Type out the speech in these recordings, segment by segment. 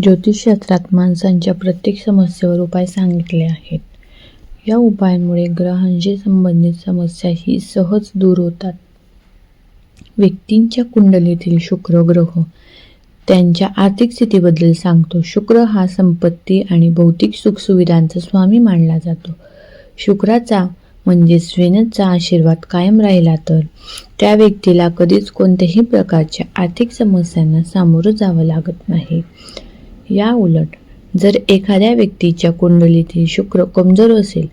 ज्योतिषशास्त्रात माणसांच्या प्रत्येक समस्येवर उपाय सांगितले आहेत. या उपायांमुळे ग्रहांशी संबंधित समस्याही सहज दूर होतात. व्यक्तींच्या कुंडलीतील शुक्र ग्रह त्यांच्या आर्थिक स्थितीबद्दल सांगतो. शुक्र हा संपत्ती आणि भौतिक सुखसुविधांचा स्वामी मानला जातो. शुक्राचा म्हणजेच वेनसचा आशीर्वाद कायम राहिला तर त्या व्यक्तीला कधीच कोणत्याही प्रकारच्या आर्थिक समस्यांना सामोरं जावं लागत नाही. या उलट जर एखाद्या व्यक्तीच्या कुंडलीतील शुक्र कमजोर असेल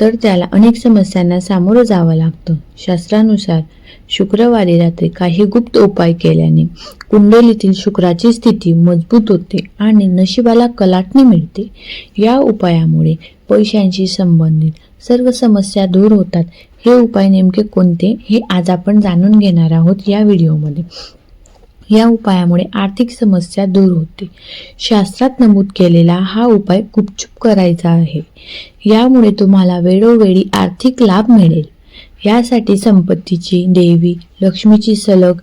तर त्याला अनेक समस्यांना सामोरं जावं लागतं. शास्त्रानुसार शुक्रवारी रात्री काही गुप्त उपाय केल्याने कुंडलीतील शुक्राची स्थिती मजबूत होते आणि नशिबाला कलाटणी मिळते. या उपायामुळे पैशांशी संबंधित सर्व समस्या दूर होतात. हे उपाय नेमके कोणते हे आज आपण जाणून घेणार आहोत या व्हिडिओमध्ये. या उपायामुळे आर्थिक समस्या दूर होते. शास्त्रात नमूद केलेला हा उपाय गुपचूप करायचा आहे. यामुळे तुम्हाला वेळोवेळी आर्थिक लाभ मिळेल. यासाठी संपत्तीची देवी लक्ष्मीची सलग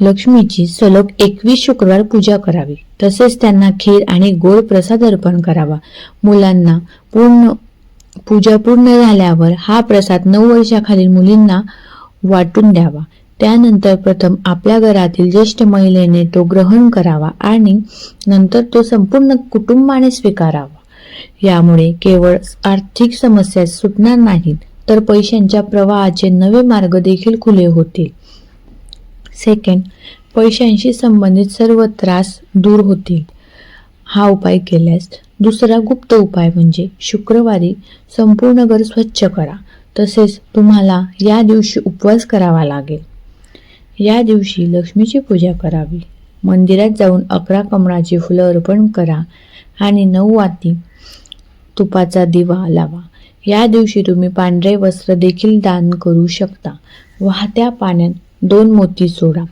लक्ष्मीची सलग एकवीस शुक्रवार पूजा करावी. तसेच त्यांना खीर आणि गोड प्रसाद अर्पण करावा. मुलांना पूर्ण पूजा पूर्ण झाल्यावर हा प्रसाद नऊ वर्षाखालील मुलींना वाटून द्यावा. त्यानंतर प्रथम आपल्या घरातील ज्येष्ठ महिलेने तो ग्रहण करावा आणि नंतर तो संपूर्ण कुटुंबाने स्वीकारावा. यामुळे केवळ आर्थिक समस्या सुटणार नाहीत तर पैशांच्या प्रवाहाचे नवे मार्ग देखील खुले होतील. सेकंड पैशांशी संबंधित सर्व त्रास दूर होतील. हा उपाय केल्यास दुसरा गुप्त उपाय म्हणजे शुक्रवारी संपूर्ण घर स्वच्छ करा. तसेच तुम्हाला या दिवशी उपवास करावा लागेल. या दिवशी लक्ष्मीची पूजा करावी. मंदिरात जाऊन अकरा कमळाची फुलं अर्पण करा आणि नऊ वाती तुपाचा दिवा लावा. या दिवशी तुम्ही पांढरे वस्त्र देखील दान करू शकता. वाहत्या पाण्यात दोन मोती सोडा.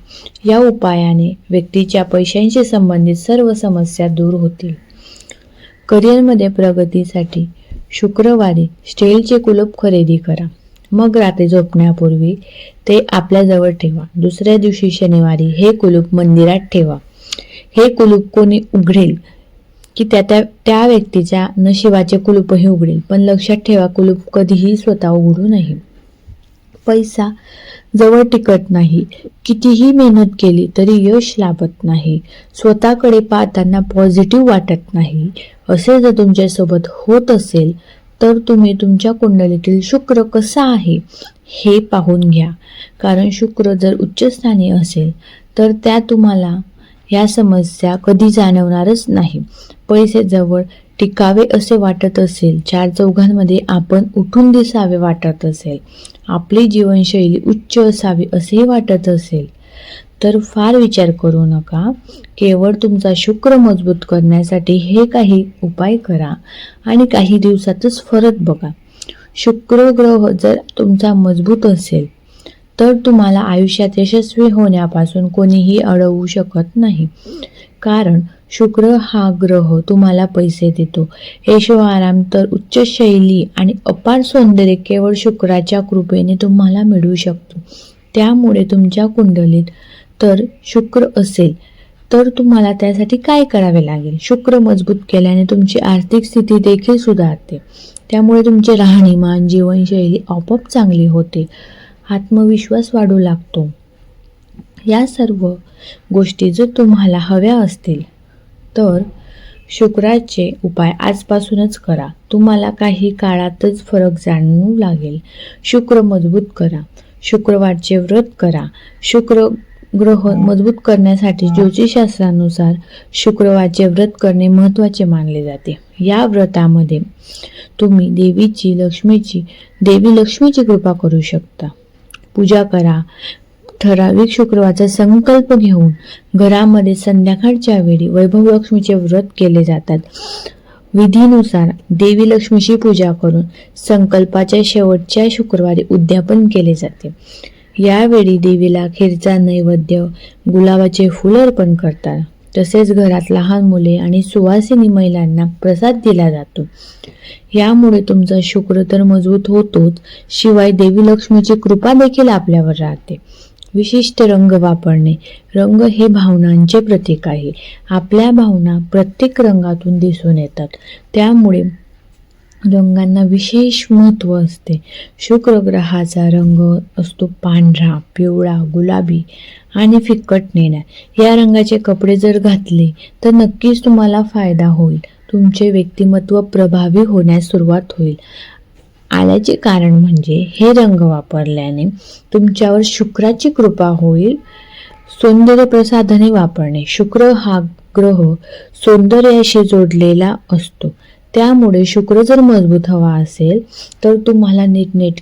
या उपायाने व्यक्तीच्या पैशांशी संबंधित सर्व समस्या दूर होतील. करिअरमध्ये प्रगतीसाठी शुक्रवारी स्टीलचे कुलूप खरेदी करा. मग रात्री झोपण्यापूर्वी ते आपल्याजवळ ठेवा. दुसऱ्या दिवशी शनिवारी हे कुलूप मंदिरात ठेवा. हे कुलूप कोणी उघडेल की त्या त्या त्या व्यक्तीच्या नशिबाचे कुलूपही उघडेल. पण लक्षात ठेवा कुलूप कधीही स्वतः उघडू नये. पैसा जवळ टिकत नाही. कितीही मेहनत केली तरी यश लाभत नाही. स्वतःकडे पाहताना पॉझिटिव्ह वाटत नाही. असे जर तुमच्यासोबत होत असेल तर तुम्ही तुमच्या कुंडलीतील शुक्र कसा आहे हे पाहून घ्या. कारण शुक्र जर उच्चस्थानी असेल तर त्या तुम्हाला या समस्या कधी जाणवणारच नाही. पैसे जवळ टिकावे असे वाटत असेल चार चौघांमध्ये आपण उठून दिसावे वाटत असेल. आपली जीवनशैली उच्च असावी असेही वाटत असेल. तर फार विचार करू नका. केवळ तुमचा शुक्र मजबूत करण्यासाठी हे काही उपाय करा आणि काही दिवसातच फरक बघा. शुक्र ग्रह जर तुमचा मजबूत असेल तर तुम्हाला आयुष्यात यशस्वी होण्यापासून कोणीही अडवू शकत नाही. कारण शुक्र हा ग्रह तुम्हाला पैसे देतो. यशो आराम तर उच्च शैली आणि अपार सौंदर्य केवळ शुक्राच्या कृपेने तुम्हाला मिळू शकतो. त्यामुळे तुमच्या कुंडलीत तर शुक्र असेल. तर तुम्हाला त्यासाठी काय करावे लागेल? शुक्र मजबूत केल्याने तुमची आर्थिक स्थिती देखील सुधारते. त्यामुळे तुमचे राहणीमान जीवनशैली आपोआप चांगली होते. आत्मविश्वास वाढू लागतो. या सर्व गोष्टी जर तुम्हाला हव्या असतील तर शुक्राचे उपाय आजपासूनच करा. तुम्हाला काही काळातच फरक जाणवू लागेल. शुक्र मजबूत करा. शुक्रवारचे व्रत करा. शुक्र ग्रह मजबूत करण्यासाठी ज्योतिषशास्त्रानुसार शुक्रवारचे व्रत करणे महत्त्वाचे मानले जाते. या व्रतामध्ये तुम्ही देवीची लक्ष्मीची देवी लक्ष्मीची कृपा करू शकता. पूजा करा. ठराविक शुक्रवारचा संकल्प घेऊन घरामध्ये संध्याकाळच्या वेळी वैभव लक्ष्मीचे व्रत केले जातात. विधीनुसार देवी लक्ष्मीची पूजा करून संकल्पाच्या शेवटच्या शुक्रवारी उद्यापन केले जाते. यावेळी देवीला खीरचा नैवेद्य गुलाबाचे फुल अर्पण करतात. तसेच घरात लहान मुले आणि सुवासिनी महिलांना प्रसाद दिला जातो. यामुळे तुमचा शुक्र तर मजबूत होतोच शिवाय देवी लक्ष्मीची कृपा देखील आपल्यावर राहते. विशिष्ट रंग वापरणे रंग हे भावनांचे प्रतीक आहे. आपल्या भावना प्रत्येक रंगातून दिसून येतात. त्यामुळे रंगांना विशेष महत्त्व असते. शुक्र ग्रहाचा रंग असतो पांढरा पिवळा गुलाबी आणि फिकट निळा. या रंगाचे कपडे जर घातले तर नक्कीच तुम्हाला फायदा होईल. तुमचे व्यक्तिमत्व प्रभावी होण्यास सुरुवात होईल. आल्याचे कारण म्हणजे हे रंग वापरल्याने तुमच्यावर शुक्राची कृपा होईल. सौंदर्य प्रसाधने वापरणे. शुक्र हा ग्रह सौंदर्याशी जोडलेला असतो. त्यामुळे शुक्र जर मजबूत हवा असेल तर तुम्हाला नीटनेट